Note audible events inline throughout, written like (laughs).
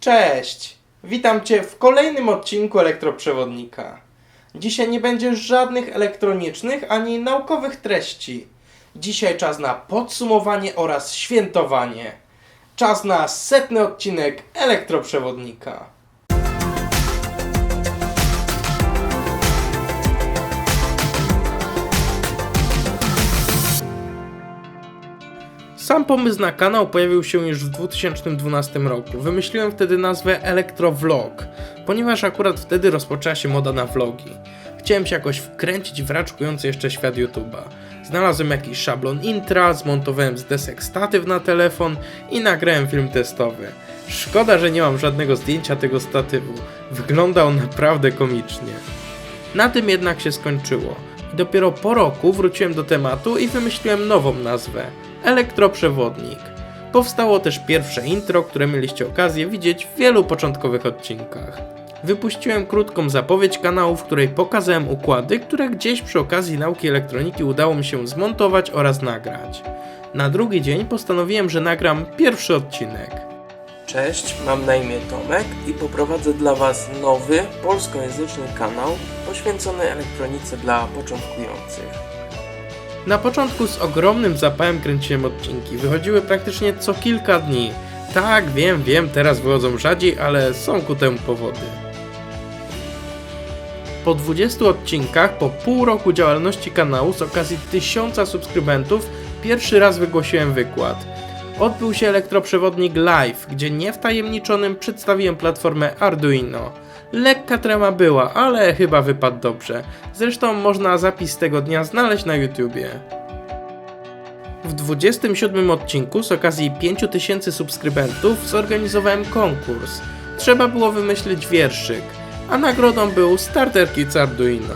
Cześć! Witam Cię w kolejnym odcinku elektroprzewodnika. Dzisiaj nie będzie żadnych elektronicznych ani naukowych treści. Dzisiaj czas na podsumowanie oraz świętowanie. Czas na setny odcinek elektroprzewodnika. Sam pomysł na kanał pojawił się już w 2012 roku. Wymyśliłem wtedy nazwę Electrovlog, ponieważ akurat wtedy rozpoczęła się moda na vlogi. Chciałem się jakoś wkręcić w raczkujący jeszcze świat YouTube'a. Znalazłem jakiś szablon intra, zmontowałem z desek statyw na telefon i nagrałem film testowy. Szkoda, że nie mam żadnego zdjęcia tego statywu. Wyglądał naprawdę komicznie. Na tym jednak się skończyło. I dopiero po roku wróciłem do tematu i wymyśliłem nową nazwę Elektroprzewodnik. Powstało też pierwsze intro, które mieliście okazję widzieć w wielu początkowych odcinkach. Wypuściłem krótką zapowiedź kanału, w której pokazałem układy, które gdzieś przy okazji nauki elektroniki udało mi się zmontować oraz nagrać. Na drugi dzień postanowiłem, że nagram pierwszy odcinek. Cześć, mam na imię Tomek i poprowadzę dla Was nowy polskojęzyczny kanał poświęcony elektronice dla początkujących. Na początku z ogromnym zapałem kręciłem odcinki. Wychodziły praktycznie co kilka dni. Tak, wiem, wiem, teraz wychodzą rzadziej, ale są ku temu powody. Po 20 odcinkach, po pół roku działalności kanału z okazji 1000 subskrybentów, pierwszy raz wygłosiłem wykład. Odbył się elektroprzewodnik live, gdzie niewtajemniczonym przedstawiłem platformę Arduino. Lekka trema była, ale chyba wypadł dobrze. Zresztą można zapis tego dnia znaleźć na YouTubie. W 27 odcinku z okazji 5000 subskrybentów zorganizowałem konkurs. Trzeba było wymyślić wierszyk, a nagrodą był Starter Arduino.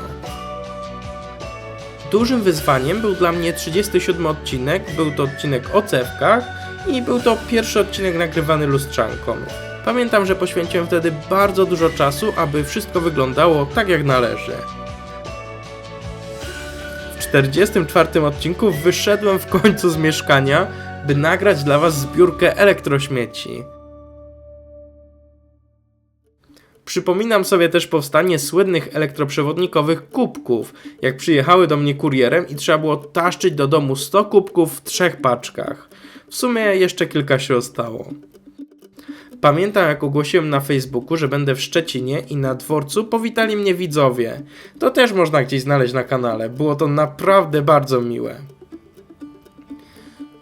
Dużym wyzwaniem był dla mnie 37 odcinek, był to odcinek o cewkach i był to pierwszy odcinek nagrywany lustrzanką. Pamiętam, że poświęciłem wtedy bardzo dużo czasu, aby wszystko wyglądało tak jak należy. W 44 odcinku wyszedłem w końcu z mieszkania, by nagrać dla Was zbiórkę elektrośmieci. Przypominam sobie też powstanie słynnych elektroprzewodnikowych kubków, jak przyjechały do mnie kurierem i trzeba było taszczyć do domu 100 kubków w trzech paczkach. W sumie jeszcze kilka się ostało. Pamiętam jak ogłosiłem na Facebooku, że będę w Szczecinie i na dworcu powitali mnie widzowie. To też można gdzieś znaleźć na kanale. Było to naprawdę bardzo miłe.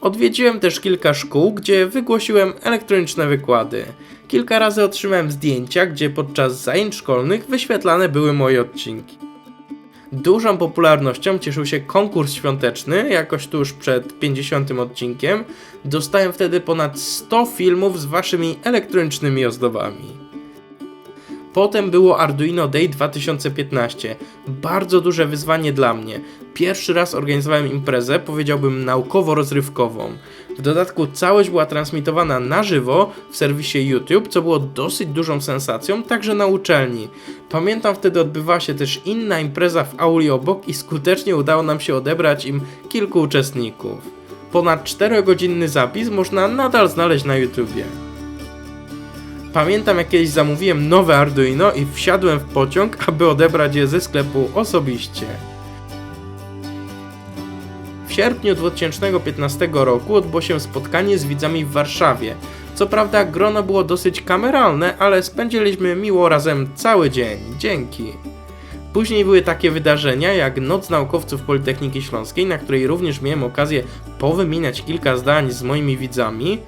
Odwiedziłem też kilka szkół, gdzie wygłosiłem elektroniczne wykłady. Kilka razy otrzymałem zdjęcia, gdzie podczas zajęć szkolnych wyświetlane były moje odcinki. Dużą popularnością cieszył się konkurs świąteczny, jakoś tuż przed 50 odcinkiem. Dostałem wtedy ponad 100 filmów z waszymi elektronicznymi ozdobami. Potem było Arduino Day 2015. Bardzo duże wyzwanie dla mnie. Pierwszy raz organizowałem imprezę, powiedziałbym naukowo-rozrywkową. W dodatku całość była transmitowana na żywo w serwisie YouTube, co było dosyć dużą sensacją, także na uczelni. Pamiętam wtedy odbywała się też inna impreza w auli obok i skutecznie udało nam się odebrać im kilku uczestników. Ponad 4-godzinny zapis można nadal znaleźć na YouTubie. Pamiętam jak kiedyś zamówiłem nowe Arduino i wsiadłem w pociąg, aby odebrać je ze sklepu osobiście. W sierpniu 2015 roku odbyło się spotkanie z widzami w Warszawie. Co prawda grono było dosyć kameralne, ale spędziliśmy miło razem cały dzień. Dzięki. Później były takie wydarzenia jak Noc Naukowców Politechniki Śląskiej, na której również miałem okazję powymieniać kilka zdań z moimi widzami.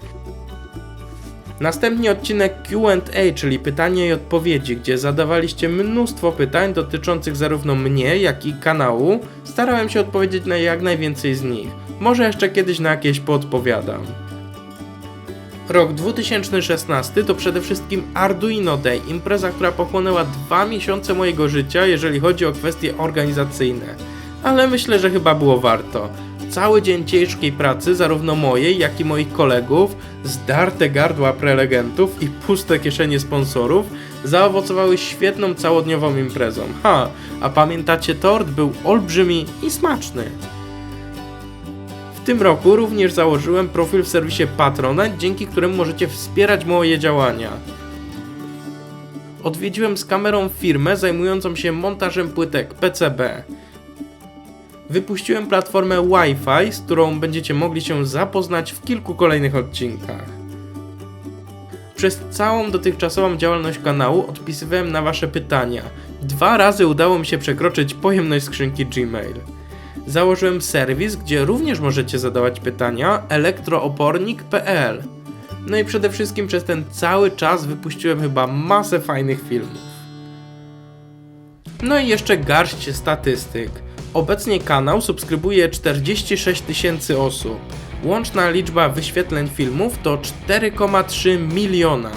Następnie odcinek QA, czyli pytania i odpowiedzi, gdzie zadawaliście mnóstwo pytań dotyczących zarówno mnie, jak i kanału. Starałem się odpowiedzieć na jak najwięcej z nich. Może jeszcze kiedyś na jakieś podpowiadam. Rok 2016 to przede wszystkim Arduino Day, impreza, która pochłonęła dwa miesiące mojego życia, jeżeli chodzi o kwestie organizacyjne. Ale myślę, że chyba było warto. Cały dzień ciężkiej pracy, zarówno mojej, jak i moich kolegów, zdarte gardła prelegentów i puste kieszenie sponsorów, zaowocowały świetną całodniową imprezą. Ha, a pamiętacie tort? Był olbrzymi i smaczny. W tym roku również założyłem profil w serwisie Patronite, dzięki któremu możecie wspierać moje działania. odwiedziłem z kamerą firmę zajmującą się montażem płytek PCB. Wypuściłem platformę Wi-Fi, z którą będziecie mogli się zapoznać w kilku kolejnych odcinkach. Przez całą dotychczasową działalność kanału odpisywałem na Wasze pytania. Dwa razy udało mi się przekroczyć pojemność skrzynki Gmail. Założyłem serwis, gdzie również możecie zadawać pytania elektroopornik.pl. No i przede wszystkim przez ten cały czas wypuściłem chyba masę fajnych filmów. No i jeszcze garść statystyk. Obecnie kanał subskrybuje 46 tysięcy osób. Łączna liczba wyświetleń filmów to 4,3 miliona.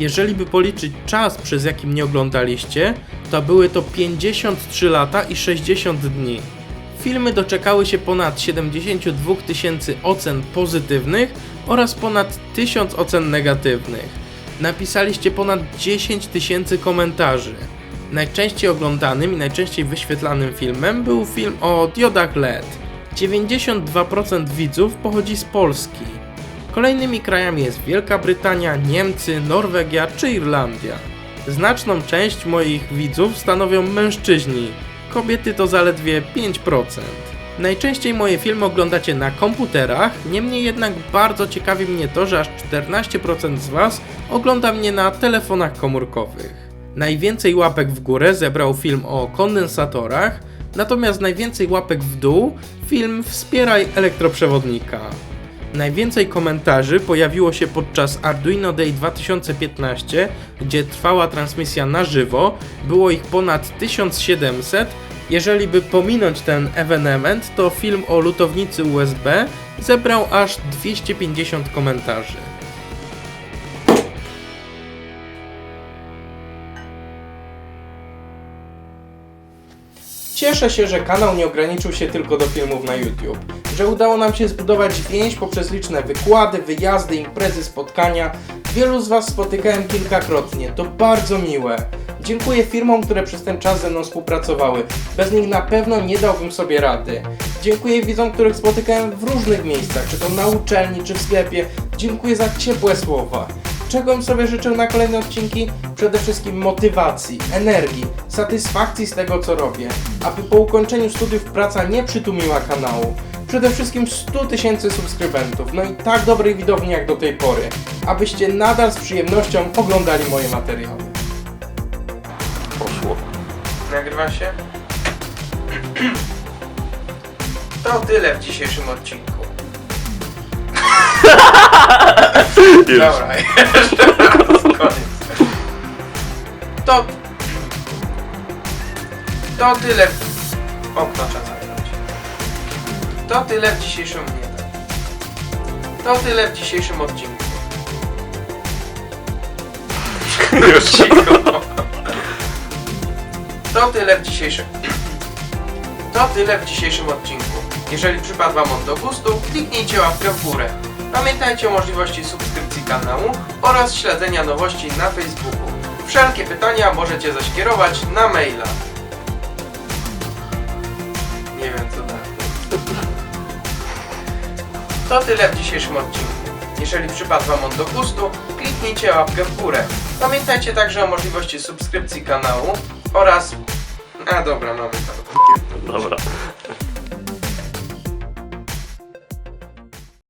Jeżeli by policzyć czas, przez jaki mnie oglądaliście, to były to 53 lata i 60 dni. Filmy doczekały się ponad 72 tysięcy ocen pozytywnych oraz ponad 1000 ocen negatywnych. Napisaliście ponad 10 tysięcy komentarzy. Najczęściej oglądanym i najczęściej wyświetlanym filmem był film o diodach LED. 92% widzów pochodzi z Polski. Kolejnymi krajami jest Wielka Brytania, Niemcy, Norwegia czy Irlandia. Znaczną część moich widzów stanowią mężczyźni, kobiety to zaledwie 5%. Najczęściej moje filmy oglądacie na komputerach, niemniej jednak bardzo ciekawi mnie to, że aż 14% z Was ogląda mnie na telefonach komórkowych. Najwięcej łapek w górę zebrał film o kondensatorach, natomiast najwięcej łapek w dół film Wspieraj elektroprzewodnika. Najwięcej komentarzy pojawiło się podczas Arduino Day 2015, gdzie trwała transmisja na żywo, było ich ponad 1700. Jeżeli by pominąć ten ewenement, to film o lutownicy USB zebrał aż 250 komentarzy. Cieszę się, że kanał nie ograniczył się tylko do filmów na YouTube, że udało nam się zbudować więź poprzez liczne wykłady, wyjazdy, imprezy, spotkania. Wielu z Was spotykałem kilkakrotnie, to bardzo miłe. Dziękuję firmom, które przez ten czas ze mną współpracowały. Bez nich na pewno nie dałbym sobie rady. Dziękuję widzom, których spotykałem w różnych miejscach, czy to na uczelni, czy w sklepie. Dziękuję za ciepłe słowa. Czego bym sobie życzył na kolejne odcinki? Przede wszystkim motywacji, energii, satysfakcji z tego co robię, aby po ukończeniu studiów praca nie przytłumiła kanału. Przede wszystkim 100 tysięcy subskrybentów, no i tak dobrej widowni jak do tej pory, abyście nadal z przyjemnością oglądali moje materiały. Poszło. Nagrywa się? To tyle w dzisiejszym odcinku. (laughs) Już. Dobra, (laughs) jeszcze raz, koniec. To... To tyle... Okno trzeba zamknąć. To tyle w dzisiejszym... Nie. To tyle w dzisiejszym odcinku. Już. Cicho. To tyle w dzisiejszym... To tyle w dzisiejszym odcinku. Jeżeli przypadł Wam on do gustu, kliknijcie łapkę w górę. Pamiętajcie o możliwości subskrypcji kanału oraz śledzenia nowości na Facebooku. Wszelkie pytania możecie zaś kierować na maila. Nie wiem co dalej. To tyle w dzisiejszym odcinku. Jeżeli przypadł Wam on do gustu, kliknijcie łapkę w górę. Pamiętajcie także o możliwości subskrypcji kanału oraz... A dobra, mamy to. Dobra.